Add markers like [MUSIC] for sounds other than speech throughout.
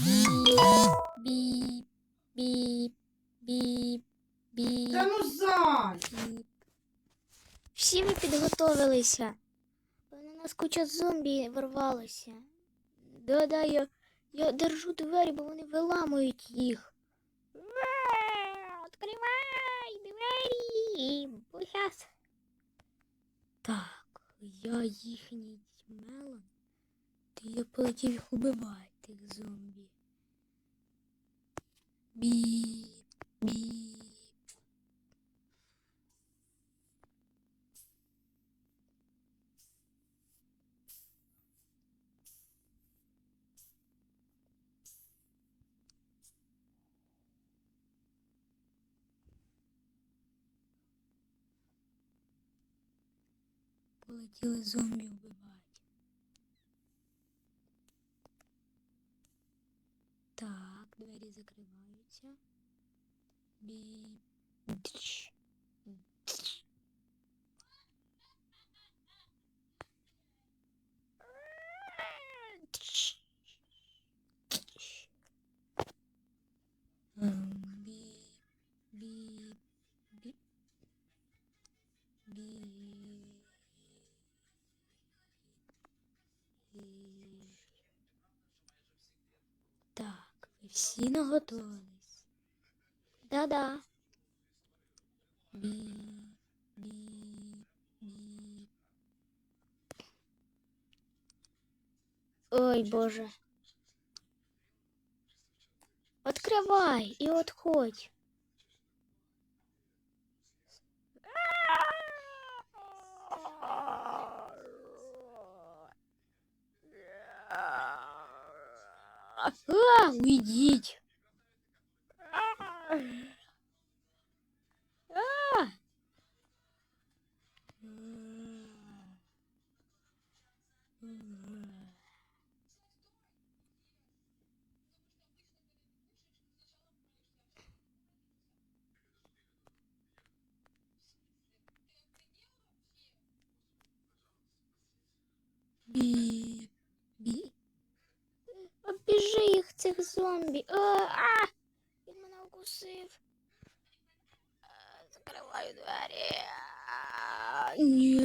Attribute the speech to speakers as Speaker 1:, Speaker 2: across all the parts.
Speaker 1: Біп, біп, біп, біп,
Speaker 2: Та.
Speaker 1: Всі ми підготовилися. На нас куча зомбі ворвалося. Да-да, я, держу двері, бо вони виламують їх. Ва, Відкривай двері! Бо. Так, я їхній мелон. Ти я полетів їх убивати, тих зомбі. Біп, біп. Полетіли зомбі вбивати. Так, двері закриваються. Біп. всі наготовились. Да-да. Біп, біп, біп. Ой, Боже. Открывай и отходь. А, уйдите. А! Бі, бі. Обіжи їх цих зомбі. А, а! Він мене укусив. Закриваю двері. Ні.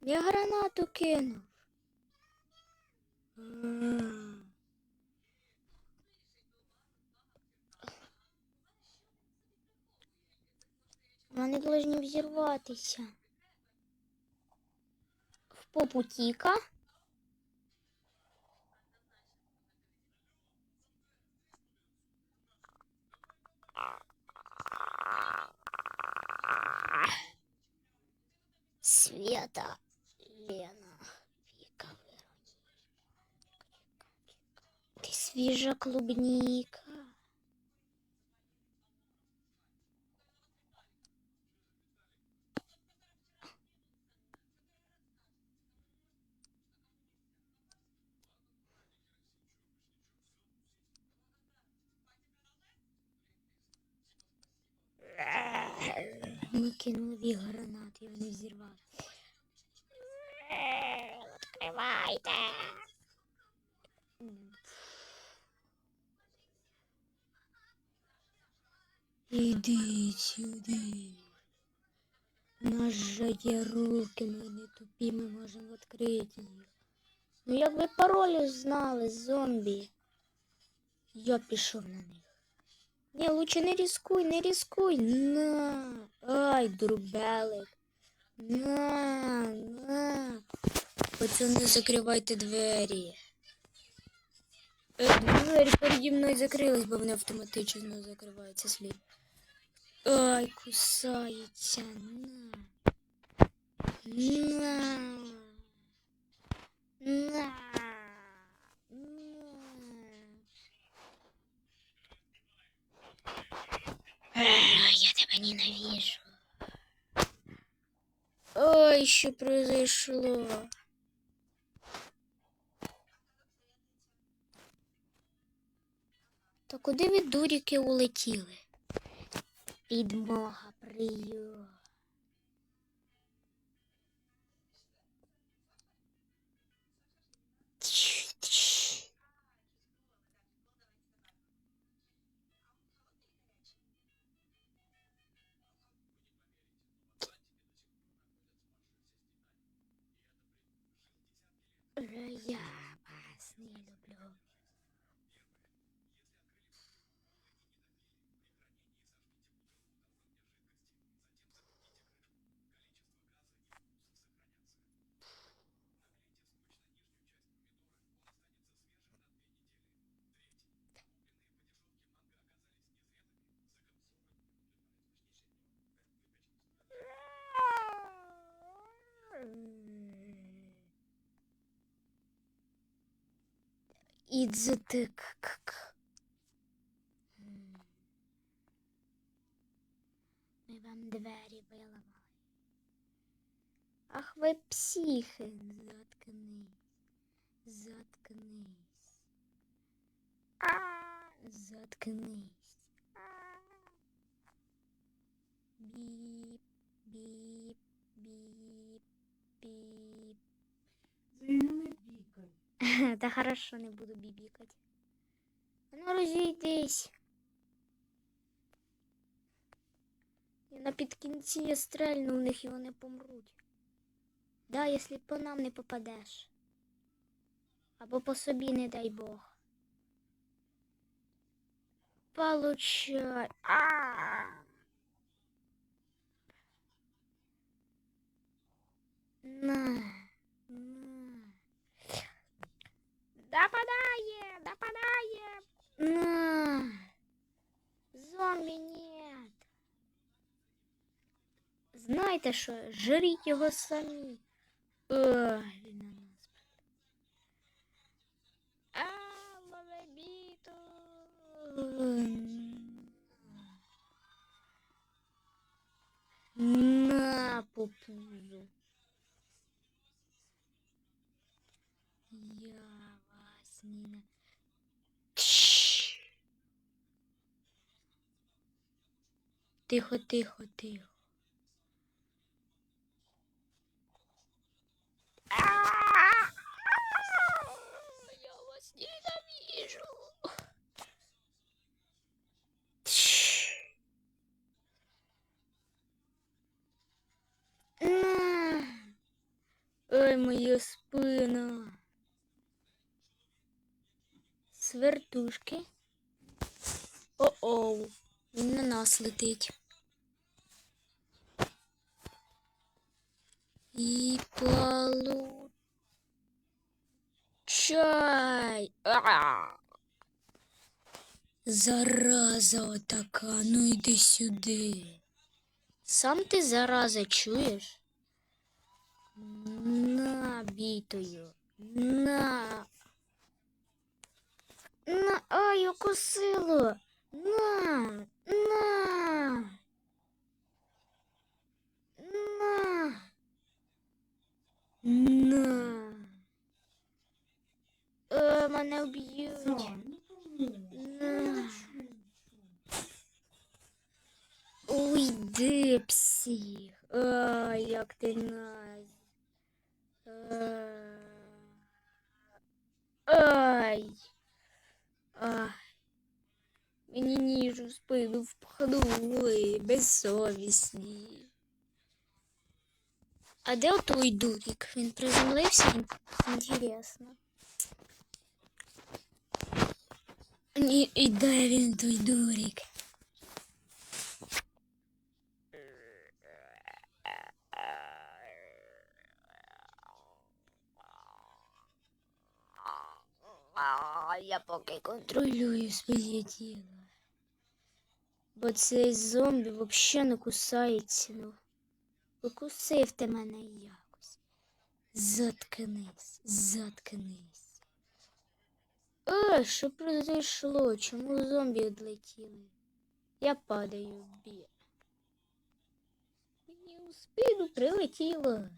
Speaker 1: Я гранату кинув. Вони повинні взірватися. В попу тіка. Света, Лена, Віка, Вероніка. Ти свіжа клубніка. Ми кинули в їх гранати, і вони взірвали. Відкривайте. Ідіть сюди. У нас же є руки, ми не тупі, ми можемо відкрити їх. Ну як ви паролі знали, зомбі? Я пішов на них. Ні, лучше не рискуй, не рискуй. На. Ай, дурбелик. На, на. Пацани, закривайте двері. Е, Двері переді мною закрились, бо вони автоматично закриваються слід. Ай, кусається. На. На. На. Я тебя ненавижу. Ой, еще произошло? Та куди ви дуріки улетіли? Підмога прийом. Ідзутик. Ми вам двері виламали. Ах ви психи, заткнись, заткнись. А, заткнись. А. Біп, біп, біп, біп.
Speaker 2: Не бікай. [LAUGHS]
Speaker 1: Та хорошо, не буду бібікати. Ну розійдись. І на підкінці я стрельну в них і вони помруть. Да, якщо по нам не попадеш. Або по собі, не дай Бог. Получай. А! На. На. Нападає, нападає. На. Зомбі нет. Знаєте що, жріть його самі. Ой, він на нас. А, ловебіту. На по Тихо, тихо, тихо. Я вас ненавижу. Ой, моя спина. Свертушки. О-оу, він на нас летить. І получай. Зараза отака, ну йди сюди. Сам ти зараза чуєш? На бітою. На. На, ай, укусило. На, на. На. На. Е, мене вб'ють.
Speaker 2: Зон, не помню.
Speaker 1: На. Уйди, псих. Ай, як ти нас. Е. Ай. Ай. Мені ніж у спину впхнули, безсовісні. А де той дурик? Він приземлився? Інтересно. Ні, і де він той дурик? А, Я поки контролюю своє тіло. Бо цей зомбі взагалі не кусається. Ну, укусив ти мене якось. Заткнись, заткнись. Е, що произошло? Чому зомбі відлетіли? Я падаю в бій. Мені у спину прилетіло.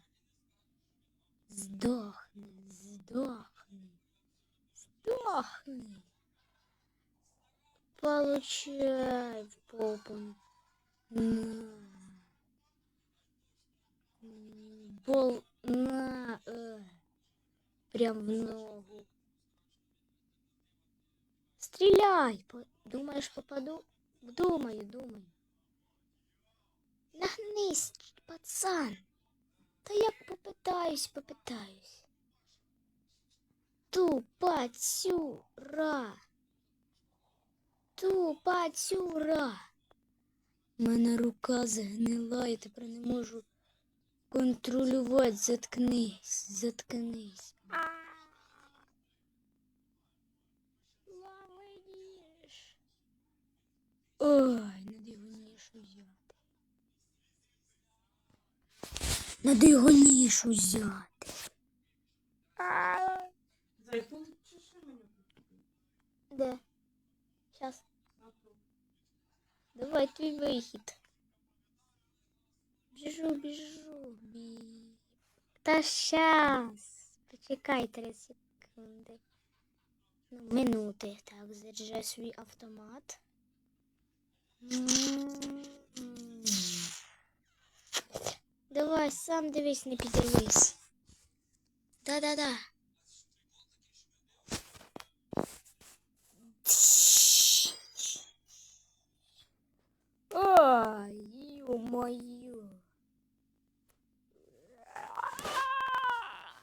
Speaker 1: Здохни, здохни. Здохни. Получай попу. На. Бол на. Е. Прям в ногу. Стреляй! Думаешь, попаду? Думаю, думаю. Нагнись, пацан. Та я попитаюсь, попитаюсь. Тупацюра. Тупацюра. У мене рука згнила, я тепер не можу контролювати. Заткнись, заткнись. Ой, надо його нішу взяти. Надо його нішу взяти.
Speaker 2: Зайку чеши мене.
Speaker 1: Де? Давай твій вихід. Біжу, біжу, бі. Та щас. Почекай три секунди. Ну, минути. Так, заряджай свій автомат. М. Давай, сам дивись, не підірвись. Да-да-да. Ай, ё-моё.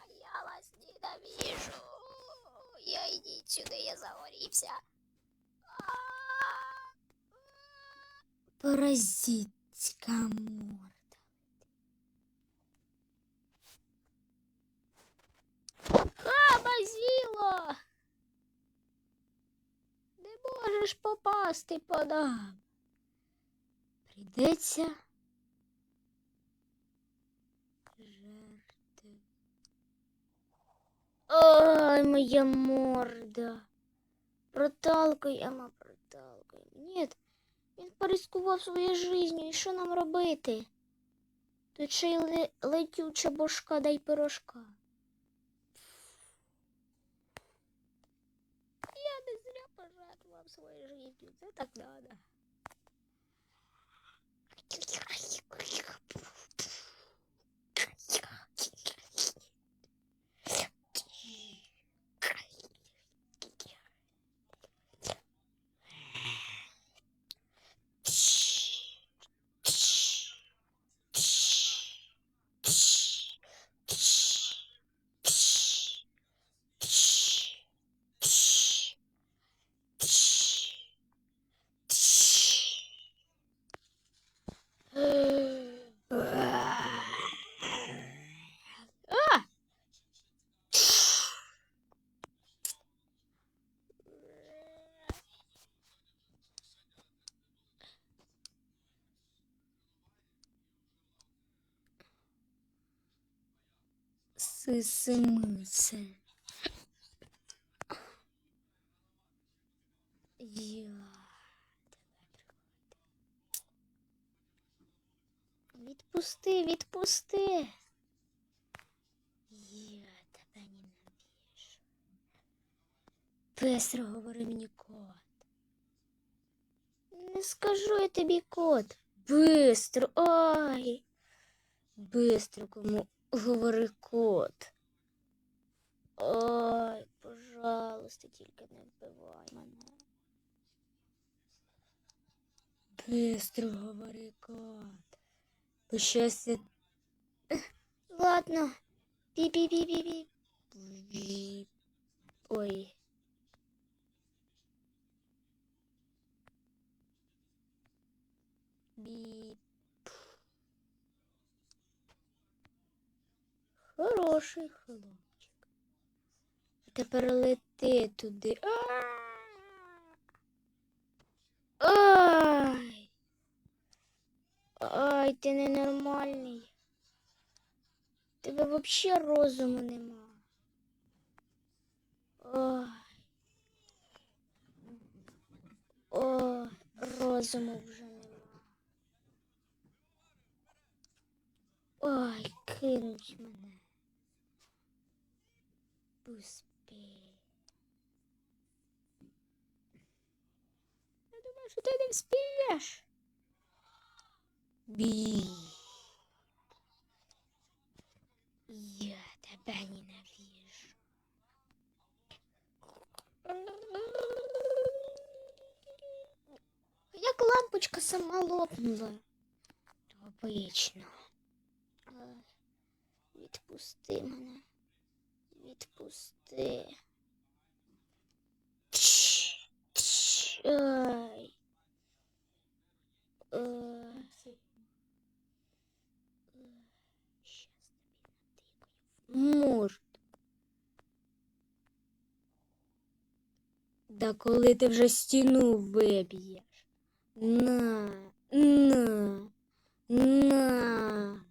Speaker 1: Я вас ненавижу. Я идите сюда, я загорівся. Паразитська морда. Хамазіло! Не можеш попасти по нам. Прийдеться жерти. Ой, моя морда. Проталкуємо, проталкуємо. Ні, він порискував своєю життю. І що нам робити? Тут ще й ле- летюча бошка, дай пирожка. Я не зря пожертвував своєю життю. Це так надо. よいしょ。Сисимице. Я. Відпусти, відпусти. Я тебе ненавижу. Быстро говори мені код. Не скажу я тобі код. Быстро. Ай. Быстро кому говори код. Ой, пожалуйста, тільки не вбивай мене. Быстро говори код. Бо щось я... Ладно. Пі-пі-пі-пі-пі. Пі. Ой. Біп. Хороший хлопчик. Тепер лети туди. Ай. Ай, ти ненормальний. Тебе вообще розуму нема. Ой. О, розуму вже нема. Ой, кинуть мене. Успій. Я думаю, що ти не вспієш. Бі. Я тебе ненавижу. Як лампочка сама лопнула. Обично. Ай, Відпусти мене. Відпусти. Тш, тш, Ай. Натикаю. Морду. Да коли ти вже стіну виб'єш? На, на, на.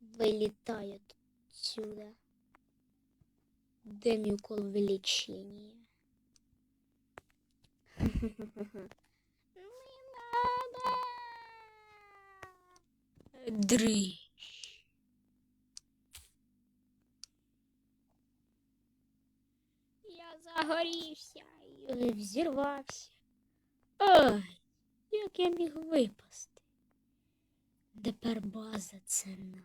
Speaker 1: Вилітає отсюда. Де мій укол надо. Дрищ. Я загорівся і взірвався. Ай, як я міг випасти. Тепер база це наша.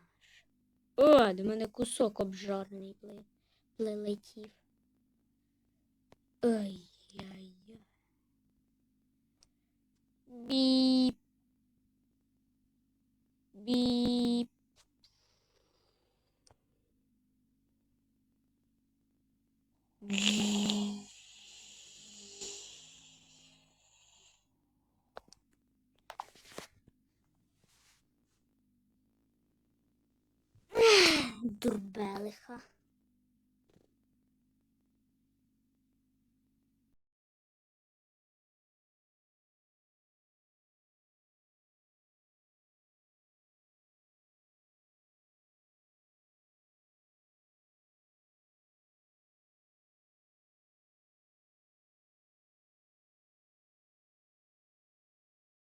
Speaker 1: О, до мене кусок обжарний пли- прилетів. Ай-яй-яй. Біп. Біп. Дурбелиха.